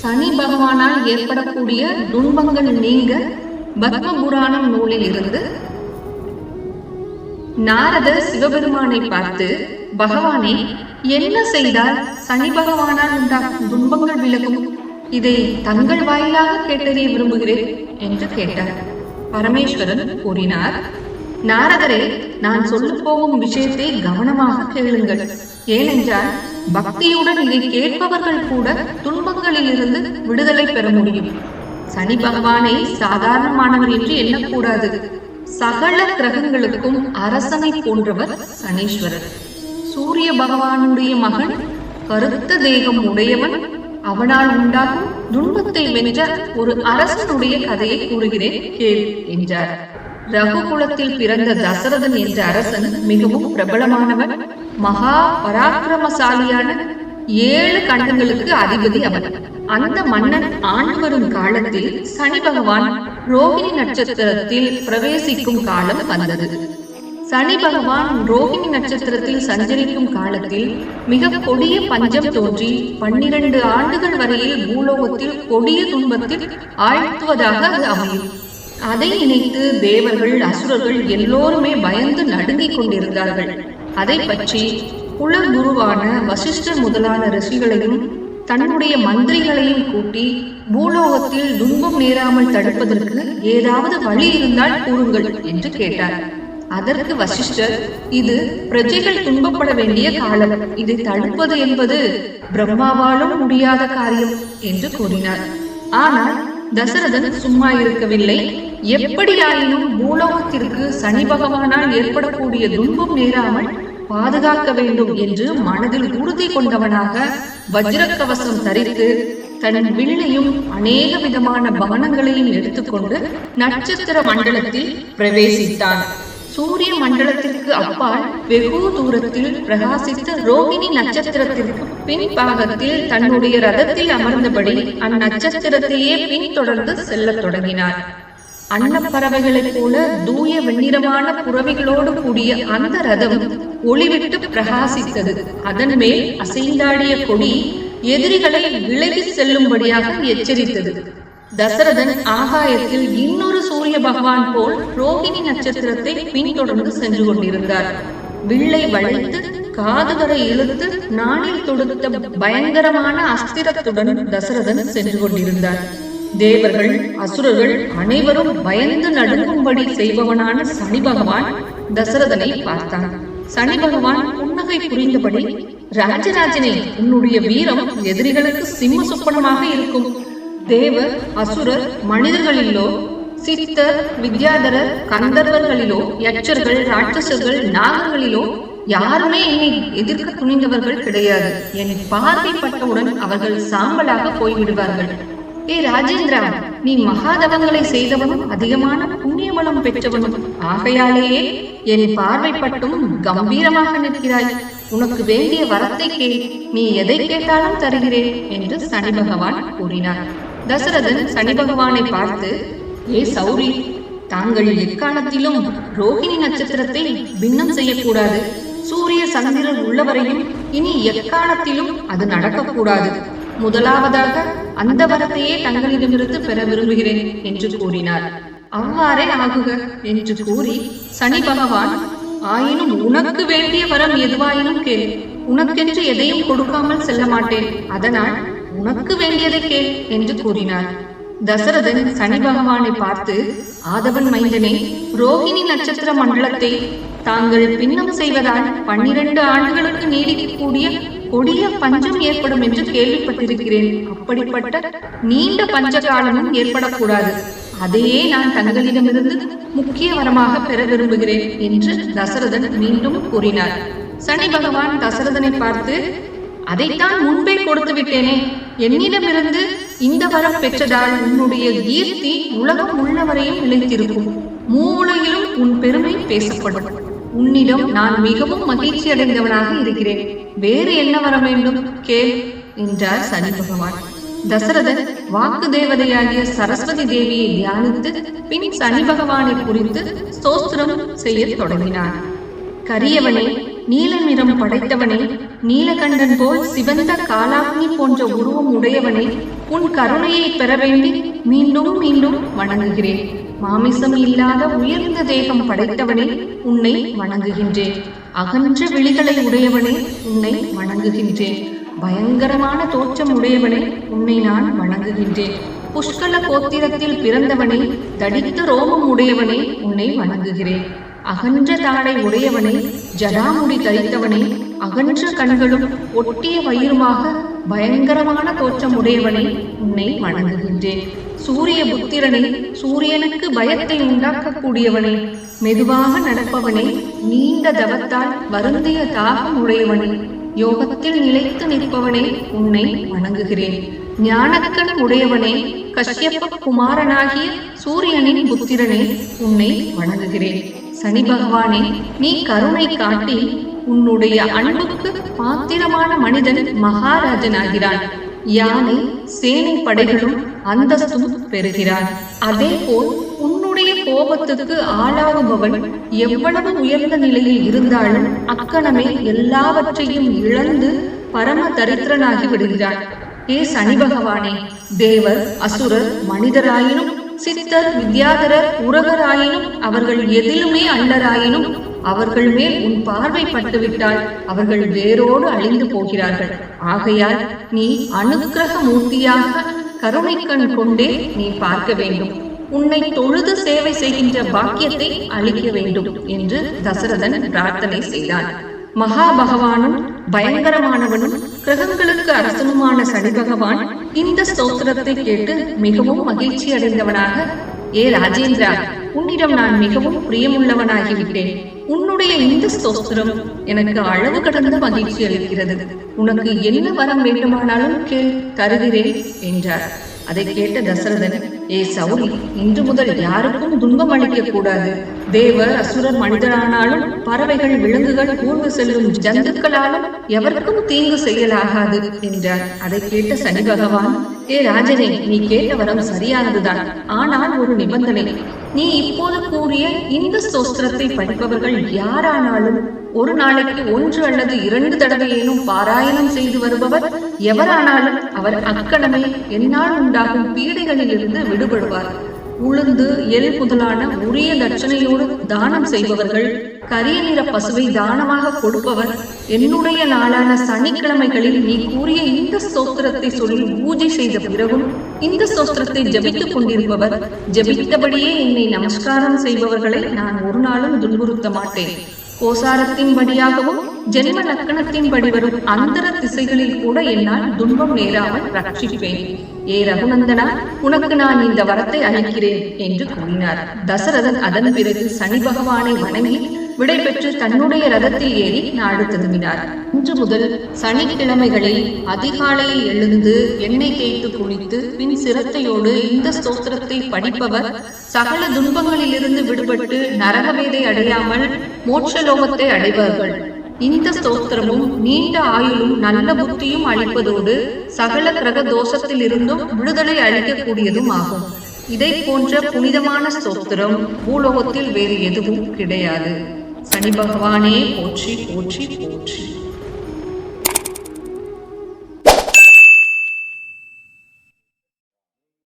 சனி பகவானால் ஏற்படக்கூடிய துன்பங்கள் நீங்க பத்ம புராணம் நூலில் இருந்து நாரதர் சிவபெருமானை பார்த்து பகவானே என்ன செய்தால் சனி பகவானால் உண்டாகும் துன்பங்கள் விலகும்? இதை தங்கள் வாயிலாக கேட்டறிய விரும்புகிறேன் என்று கேட்டார். பரமேஸ்வரன் கூறினார் நாரதரே நான் சொல்ல போகும் விஷயத்தை கவனமாக கேளுங்கள். ஏனென்றால் பக்தியுடன் இதை கேட்பவர்கள் கூட துன்பங்களில் இருந்து விடுதலை பெற முடியும். சனி பகவானை சாதாரணமானவர் என்று எண்ணக்கூடாது. சகல கிரகங்களுக்கும் அரசனை போன்றவர் சனீஸ்வரர். சூரிய பகவானுடைய மகன் கருத்த தேகம் உடையவன் அவனால் உண்டாகும் துன்பத்தை வென்ற ஒரு அரசனுடைய கதையை கூறுகிறேன் கேள் என்றார். ரகுகுலத்தில் பிறந்த தசரதன் என்ற அரசன் மிகவும் பிரபலமானவன். மகா பராக்கிரமசாலியான ஏழு கண்டங்களுக்கு அதிபதி அவன். அந்த மன்னன் ஆண்டு வரும் காலத்தில் சனி பகவான் ரோகிணி நட்சத்திரத்தில் பிரவேசிக்கும் காலம் வந்தது. சனி பகவான் ரோகிணி நட்சத்திரத்தில் சஞ்சரிக்கும் காலத்தில் மிக கொடிய பஞ்சம் தோன்றி பன்னிரண்டு ஆண்டுகள் வரையில் பூலோகத்தில் கொடிய துன்பத்தில் ஆழ்த்துவதாக அது அமையும். அதை நினைத்து தேவர்கள் அசுரர்கள் எல்லோருமே பயந்து நடுங்கிக் கொண்டிருந்தார்கள். அதை பற்றி குலகுருவான வசிஷ்டர் முதலான ரிஷிகளையும் தன்னுடைய மந்திரிகளையும் கூட்டி பூலோகத்தில் துன்பம் நேராமல் தடுப்பதற்கு ஏதாவது வழி இருந்தால் கூறுங்கள் என்று கேட்டார். அதற்கு வசிஷ்டர் இது பிரஜைகள் துன்பப்பட வேண்டிய காலம். இதை தடுப்பது என்பது பிரம்மாவாலும் முடியாத காரியம் என்று கூறினார். ஆனால் தசரதன் சும்மா இருக்கவில்லை. எப்படியாயினும் பூலோகத்திற்கு சனி பகவானால் ஏற்படக்கூடிய துன்பம் நேராமல் பாதுகாக்க வேண்டும் என்று மனதில் உறுதி கொண்டவனாக வஜ்ரக்கவசம் தரித்து தன் வில்லையும் அநேக விதமான பானங்களையும் எடுத்துக்கொண்டு நட்சத்திர மண்டலத்தில் பிரவேசித்தான். சூரிய மண்டலத்திற்கு அப்பால் வெகு தூரத்தில் பிரகாசித்த ரோகிணி நட்சத்திரத்திற்கு பின் பாகத்தில் தன்னுடைய ரதத்தில் அமர்ந்தபடி அந்நட்சத்திரத்தையே பின்தொடர்ந்து செல்லத் தொடங்கினார். அன்னப்பறவைகளைப் போல தூய வெண்ணிறமான புறவிகளோடு கூடிய அந்த ரதம் ஒளிவிட்டு பிரகாசித்தது. அதன் மேல் அசைந்தாடிய கொடி எதிரிகளை விலகி செல்லும்படியாக எச்சரித்தது. தசரதன் ஆகாயத்தில் இன்னொரு சூரிய பகவான் போல் ரோகிணி நட்சத்திரத்தை பின்தொடர்ந்து சென்று கொண்டிருந்தார். வில்லை வளைத்து காது வரை இழுத்து நாணில் தொடுத்த பயங்கரமான அஸ்திரத்துடன் தசரதன் சென்று கொண்டிருந்தார். தேவர்கள் அசுரர்கள் அனைவரும் பயந்து நடுங்கும்படி செய்பவனான சனி பகவான் தசரதனை பார்த்தான். சனி பகவான் புன்னகை புரிந்தபடி ராஜராஜனே உன்னுடைய வீரம் எதிரிகளுக்கு சிம்ம சொப்பனமாக இருக்கும். தேவர் அசுரர் மனிதர்களிலோ சித்தர் வித்யாதரர் கந்தர்வர்களிலோ யட்சர்கள் ராட்சசர்கள் நாகங்களிலோ யாருமே என்னை எதிர்க்க துணிந்தவர்கள் கிடையாது. என் பார்வைப்பட்டவுடன் அவர்கள் சாம்பலாக போய்விடுவார்கள். ஏ ராஜேந்திரா நீ மகாதவங்களை செய்தவனும் அதிகமான புண்ணியமலம் பெற்றவனும் ஆகையாலேயே என் பார்வைப்பட்டும் கம்பீரமாக நிற்கிறாய். உனக்கு வேண்டிய வரத்தை கேள் நீ எதை கேட்டாலும் தருகிறேன் என்று சனி பகவான் கூறினார். தசரதன் சனி பகவானை பார்த்து ஏ சௌரி தாங்கள் எக்காலத்திலும் ரோகிணி நட்சத்திரத்தை பின்னம் செய்யக்கூடாது. சூரிய சந்திரன் உள்ளவரையும் இனி எக்காலத்திலும் அது நடக்கக்கூடாது. முதலாவதாக அந்த வரத்தையே தங்களிடமிருந்து பெற விரும்புகிறேன் என்று கூறினார். அவ்வாறே ஆகுக என்று கூறி சனி பகவான் ஆயினும் உனக்கு வேண்டிய வரம் எதுவாயினும் கேள். உனக்கென்று எதையும் கொடுக்காமல் செல்ல மாட்டேன். அதனால் உனக்கு வேண்டியதை கேள் என்று கூறினார். தசரதன் சனி பகவானை பார்த்து ஆதவன் மைந்தனே ரோகிணி நட்சத்திர மண்டலத்தை தாங்கள் பின்னம் செய்வதால் பன்னிரண்டு ஆண்டுகளுக்கு நீடிக்கக்கூடிய கொடிய பஞ்சம் ஏற்படும் என்று கேள்விப்பட்டிருக்கிறேன். அப்படிப்பட்ட நீண்ட பஞ்ச காலமும் ஏற்படக்கூடாது. அதையே நான் தங்களிடமிருந்து முக்கிய வரமாக பெற விரும்புகிறேன் என்று தசரதன் மீண்டும் கூறினார். சனி பகவான் தசரதனை பார்த்து அதைத்தான் முன்பே கொடுத்து விட்டேனே. என்னிடமிருந்து இந்த வரம் பெற்றதால் உன்னுடைய கீர்த்தி உலகம் உள்ளவரையும் நிலைத்திருக்கும் மூவுலகிலும் உன் பெருமை பேசப்படும். உன்னிடம் நான் மிகவும் மகிழ்ச்சி அடைந்தவனாக இருக்கிறேன். வேறு என்ன வர வேண்டும்? கேள் என்றார் சனி பகவான். தசரதன் வாக்கு தேவதையாகிய சரஸ்வதி தேவியை தியானித்து பின் சனி பகவானை குறித்து ஸ்தோத்திரம் செய்யத் தொடங்கினார் கரியவனே நீல நிறம் படைத்தவனே நீலகண்டன் போல் சிவந்த காலாக்னி போன்ற உருவம் உடையவனே உன் கருணையை பெற வேண்டி மீண்டும் மீண்டும் வணங்குகிறேன். மாமிசம் இல்லாத உயர்ந்த தேகம் படைத்தவனே உன்னை வணங்குகின்றேன். அகன்ற விழிகளை உடையவனே உன்னை வணங்குகின்றேன். பயங்கரமான தோற்றம் உடையவனே உன்னை நான் வணங்குகின்றேன். புஷ்கல கோத்திரத்தில் பிறந்தவனே தடித்த ரோமம் உடையவனே உன்னை வணங்குகிறேன். அகன்ற தாடை உடையவனே ஜடாமுடி தரித்தவனே அகன்ற கண்களும் ஒட்டிய வயிறுமாக பயங்கரமான தோற்றம் உடையவனே உன்னை வணங்குகின்றேன். சூரிய புத்திரனே சூரியனுக்கு பயத்தை உண்டாக்கக்கூடியவனே மெதுவாக நடப்பவனே நீண்ட தவத்தால் வருந்திய தாகம் உடையவனே யோகத்தில் நிலைத்து நிற்பவனே உன்னை வணங்குகிறேன். ஞானக்கண் உடையவனே கஷ்யப்ப குமாரனாகிய சூரியனின் புத்திரனே உன்னை வணங்குகிறேன். சனி பகவானே நீ கருணை காட்டி உன்னுடைய அன்புக்கு பாத்திரமான மனிதன் மகாராஜனாகிறான் யானை சேனை படைகளும் அந்தஸ்தும் பெறுகிறான் அதே போல் உன்னுடைய கோபத்துக்கு ஆளாகுபவன் எவ்வளவு உயர்ந்த நிலையில் இருந்தாலும் அக்கணமே எல்லாவற்றையும் இழந்து பரம தரித்திரனாகி விடுகிறான் ஏ சனி பகவானே தேவர் அசுரர் மனிதராயினும் சித்தர் வித்யாதரர் உறவராயினும் அவர்கள் எதிலுமே அல்லராயினும் அவர்கள் மேல் உன் பார்வை பட்டுவிட்டால் அவர்கள் வேரோடு அழிந்து போகிறார்கள். ஆகையால் நீ அனுக்கிரக மூர்த்தியாக கருணைக்கண் கொண்டே நீ பார்க்க வேண்டும். உன்னை தொழுது சேவை செய்கின்ற பாக்கியத்தை அளிக்க வேண்டும் என்று தசரதன் பிரார்த்தனை செய்தான். மகாபகவானும் பயங்கரமானவனும் கிரகங்களுக்கு அரசனுமான சனி பகவான் இந்த ஸ்தோத்திரத்தை கேட்டு மிகவும் மகிழ்ச்சி அடைந்தவனாக ஏ ராஜேந்திரா உன்னிடம் நான் மிகவும் பிரியமுள்ளவனாகிவிட்டேன் உன்னுடைய இந்த ஸ்தோத்திரம் எனக்கு அளவு கடந்த மகிழ்ச்சி அளிக்கிறது. உனக்கு என்ன வரம் வேண்டுமானாலும் கேள் தருகிறேன் என்றார். அதை கேட்ட தசரதன் ஏ சௌரி இன்று முதல் யாருக்கும் துன்பம் அளிக்க கூடாது. தேவர் அசுரர் மனிதரானாலும் பறவைகள் விலங்குகள் கூர்ந்து செல்லும் ஜந்துக்களாலும் எவருக்கும் தீங்கு செய்யலாகாது என்றார். அதை கேட்ட சனி பகவான் ஏ ராஜனே நீ கேட்ட வரம் சரியானதுதான். ஆனால் ஒரு நிபந்தனை நீ இப்போது கூறிய இந்த ஸ்தோத்திரத்தை படிப்பவர்கள் யாரானாலும் ஒரு நாளைக்கு ஒன்று அல்லது இரண்டு தடவையேனும் பாராயணம் செய்து வருபவர் எவரானாலும் அவர் அக்கணமே என்னால் உண்டாகும் பீடைகளிலிருந்து விடுபடுவார். உளுந்து எல் முதலான உரிய தட்சணையோடு தானம் செய்பவர்கள் கரிய நிற பசுவை தானமாக கொடுப்பவர். என்னுடைய நாளான சனிக்கிழமைகளில் நீ கூறிய இந்த ஸ்தோத்திரத்தை சொல்லி பூஜை செய்த பிறகும் இந்த ஸ்தோத்திரத்தை ஜபித்துக் கொண்டிருப்பவர். ஜபித்தபடியே என்னை நமஸ்காரம் செய்பவர்களை நான் ஒரு நாளும் துன்புறுத்த மாட்டேன். கோசாரத்தின் படியாகவும் ஜென்ம லக்கணத்தின் படி வரும் அந்தர திசைகளில் கூட என்னால் துன்பம் நேராமல் ரட்சிப்பேன். ஏ ரகுநந்தனா உனக்கு நான் இந்த வரத்தை அளிக்கிறேன் என்று கூறினார். தசரதன் அதன் பிறகு சனி பகவானை வணங்கி விடைபெற்று தன்னுடைய ரதத்தில் ஏறி நாடு திரும்பினார். இன்று முதல் சனிக்கிழமைகளில் அதிகாலையில் எழுந்து எண்ணெய் தேய்த்து குளித்து பின் சிரத்தையோடு இந்த ஸ்தோத்திரத்தை படிப்பவர் சகல துன்பங்களிலிருந்து விடுபட்டு நரகவேதை அடையாமல் மோட்சலோகத்தை அடைவார்கள் இந்த ஸ்தோத்திரமும் நீண்ட ஆயுளும் நல்ல புத்தியும் அளிப்பதோடு சகல கிரக தோஷத்தில் இருந்தும் விடுதலை அளிக்கக்கூடியதும் ஆகும் இதை போன்ற புனிதமான ஸ்தோத்திரம் பூலோகத்தில் வேறு எதுவும் கிடையாது. சனி பகவானே போற்றி போற்றி போற்றி.